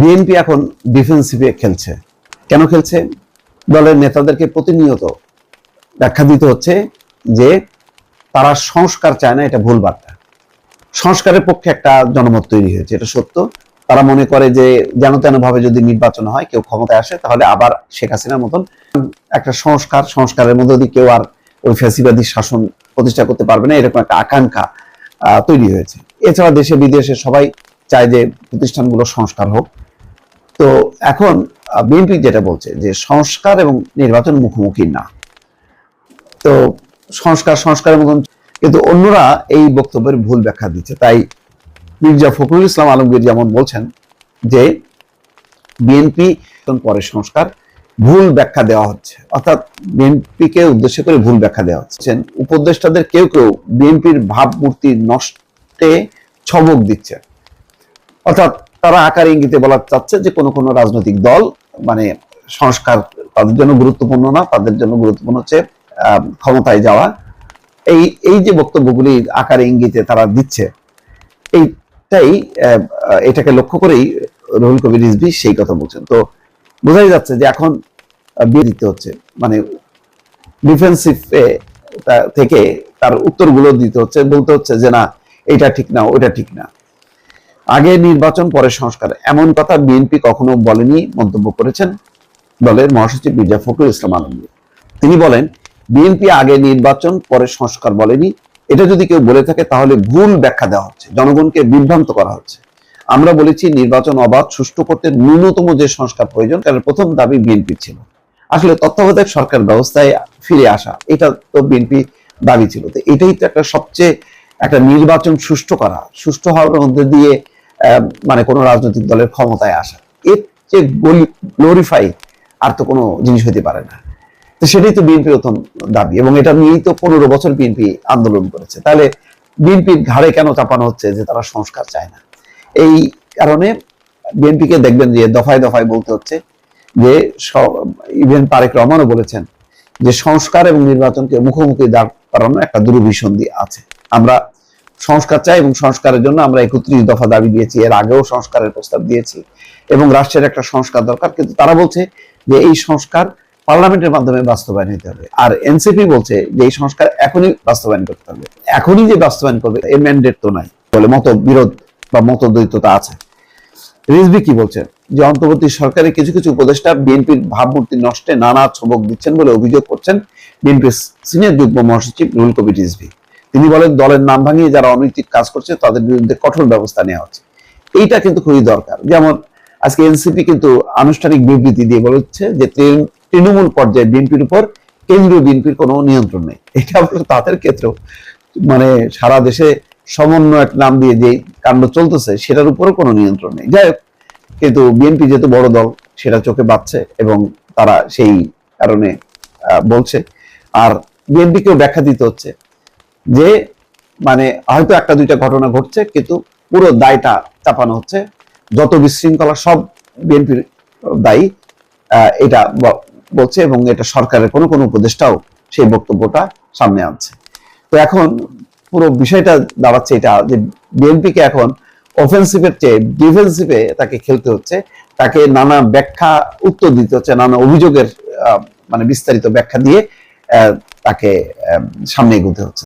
BNP এখন ডিফেন্সিভে খেলছে। কেন খেলছে? দলের নেতাদেরকে প্রতিনিয়ত ব্যাখ্যা দিতে হচ্ছে যে তারা সংস্কার চায় না, এটা ভুল বার্তা। সংস্কারের পক্ষে একটা জনমত তৈরি হয়েছে, এটা সত্য। তারা মনে করে যে যেন তেন ভাবে যদি নির্বাচন হয়, কেউ ক্ষমতায় আসে, তাহলে আবার শেখ হাসিনার মতন একটা সংস্কার, সংস্কারের মধ্যে দিয়ে কেউ আর ওই ফ্যাসিবাদী শাসন প্রতিষ্ঠা করতে পারবে না, এরকম একটা আকাঙ্ক্ষা তৈরি হয়েছে। এছাড়া দেশে বিদেশে সবাই চায় যে প্রতিষ্ঠানগুলো সংস্কার হোক। তো এখন বিএনপি যেটা বলছে যে সংস্কার এবং নির্বাচন মুখোমুখি না। তো সংস্কার, সংস্কারের মতন, কিন্তু অন্যরা এই বক্তব্যের ভুল ব্যাখ্যা দিচ্ছে। তাই মির্জা ফখরুল ইসলাম আলমগীর যেমন বলছেন যে বিএনপি পরে সংস্কার, ভুল ব্যাখ্যা দেওয়া হচ্ছে। অর্থাৎ বিএনপিকে উদ্দেশ্য করে ভুল ব্যাখ্যা দেওয়া হচ্ছে। উপদেষ্টাদের কেউ কেউ বিএনপির ভাবমূর্তি নষ্টে ছবক দিচ্ছে। অর্থাৎ তারা আকার ইঙ্গিতে বলা চাচ্ছে যে কোনো কোনো রাজনৈতিক দল মানে সংস্কার তাদের জন্য গুরুত্বপূর্ণ না, তাদের জন্য গুরুত্বপূর্ণ হচ্ছে ক্ষমতায় যাওয়া। এই এই যে বক্তব্যগুলি আকার ইঙ্গিতে তারা দিচ্ছে, এইটাই এটাকে লক্ষ্য করেই রুহুল কবির রিজভি সেই কথা বলছেন। তো বোঝাই যাচ্ছে যে এখন বিয়ে দিতে হচ্ছে মানে ডিফেন্সিভ থেকে তার উত্তরগুলো দিতে হচ্ছে, বলতে হচ্ছে যে না, এটা ঠিক না, ওটা ঠিক না। আগে নির্বাচন, পরে সংস্কার। এমন কথা বিএনপি কখনো বলেনি, মন্তব্য করেছেন দলের মহাসচিব মির্জা ফখরুল ইসলাম আলমগীর। তিনি বলেন, বিএনপি আগে নির্বাচন, পরে সংস্কার বলেনি। এটা যদি কেউ বলে থাকে, তাহলে ভুল ব্যাখ্যা দেওয়া হচ্ছে, জনগণকে বিভ্রান্ত করা হচ্ছে। আমরা বলেছি, নির্বাচন অবাধ, সুষ্ঠু করতে ন্যূনতম যে সংস্কার প্রয়োজন, তার প্রথম দাবি বিএনপি ছিল। আসলে তত্ত্বাবধায়ক সরকার ব্যবস্থায় ফিরে আসা, এটা তো বিএনপি দাবি ছিল। তো এটাই তো একটা সবচেয়ে একটা নির্বাচন সুষ্ঠু করা, সুষ্ঠু হওয়ার মধ্যে দিয়ে মানে কোনো রাজনৈতিক দলের ক্ষমতায় আসা। এর যে গ্লোরিফাই আর তো কোনো জিনিস হতে পারে না। তো সেটাই তো বিএনপির প্রথম দাবি এবং এটা নিয়েই তো পনেরো বছর বিএনপি আন্দোলন করেছে। তাহলে বিএনপির ঘাড়ে কেন চাপানো হচ্ছে যে তারা সংস্কার চায় না? এই কারণে বিএনপিকে দেখবেন যে দফায় দফায় বলতে হচ্ছে যে ইভেন তারেক রহমানও বলেছেন যে সংস্কার এবং নির্বাচনকে মুখোমুখি দাঁড় করানো একটা দুরভিসন্ধি আছে। আমরা সংস্কার চাই এবং সংস্কারের জন্য আমরা একত্রিশ দফা দাবি দিয়েছি। এর আগেও সংস্কারের প্রস্তাব দিয়েছি এবং রাষ্ট্রের একটা সংস্কার দরকার। কিন্তু তারা বলছে যে এই সংস্কার পার্লামেন্টের মাধ্যমে বাস্তবায়ন হতে হবে। আর এনসিপি বলছে যে এই সংস্কার এখনই বাস্তবায়ন করতে হবে। এখনই যে বাস্তবায়ন করবে এর ম্যান্ডেট তো নাই বলে মত বিরোধ বা মত মতদ্বৈততা আছে। রিজভি কি বলছেন যে অন্তর্বর্তী সরকারের কিছু কিছু উপদেষ্টা বিএনপির ভাবমূর্তি নষ্টে নানা ছবক দিচ্ছেন বলে অভিযোগ করছেন বিএনপির সিনিয়র যুগ্ম মহাসচিব রুহুল কবির রিজভি। তিনি বলেন, দলের নাম ভাঙিয়ে যারা অনৈতিক কাজ করছে, তাদের বিরুদ্ধে কঠোর ব্যবস্থা নেওয়া হচ্ছে। এইটা কিন্তু খুবই দরকার। যেমন আজকে এনসিপি কিন্তু আনুষ্ঠানিক বিবৃতি দিয়ে বলেছে যে তৃণমূল পর্যায়ে বিএনপির উপর কেন্দ্রীয় বিএনপির কোনো নিয়ন্ত্রণ নেই। এটা অবশ্য তাদের ক্ষেত্রেও মানে সারা দেশে সমন্বয় নাম দিয়ে যে কাণ্ড চলতেছে, সেটার উপরও কোনো নিয়ন্ত্রণ নেই। যাই হোক, কিন্তু বিএনপি যেহেতু বড় দল, সেটা চোখে বাচ্ছে এবং তারা সেই কারণে বলছে। আর বিএনপিকেও ব্যাখ্যা দিতে হচ্ছে। যে মানে হয়তো একটা, দুইটা ঘটনা ঘটছে, কিন্তু পুরো দায়টা চাপানো হচ্ছে। যত বিশৃঙ্খলা সব বিএনপির দায়ী এটা বলছে এবং এটা সরকারের কোনো কোনো উপদেষ্টাও সেই বক্তব্যটা সামনে আনছে। তো এখন পুরো বিষয়টা দাঁড়াচ্ছে এটা যে, বিএনপিকে এখন অফেন্সিভের চেয়ে ডিফেন্সিভে তাকে খেলতে হচ্ছে। তাকে নানা ব্যাখ্যা, উত্তর দিতে হচ্ছে, নানা অভিযোগের মানে বিস্তারিত ব্যাখ্যা দিয়ে তাকে সামনে এগোতে হচ্ছে।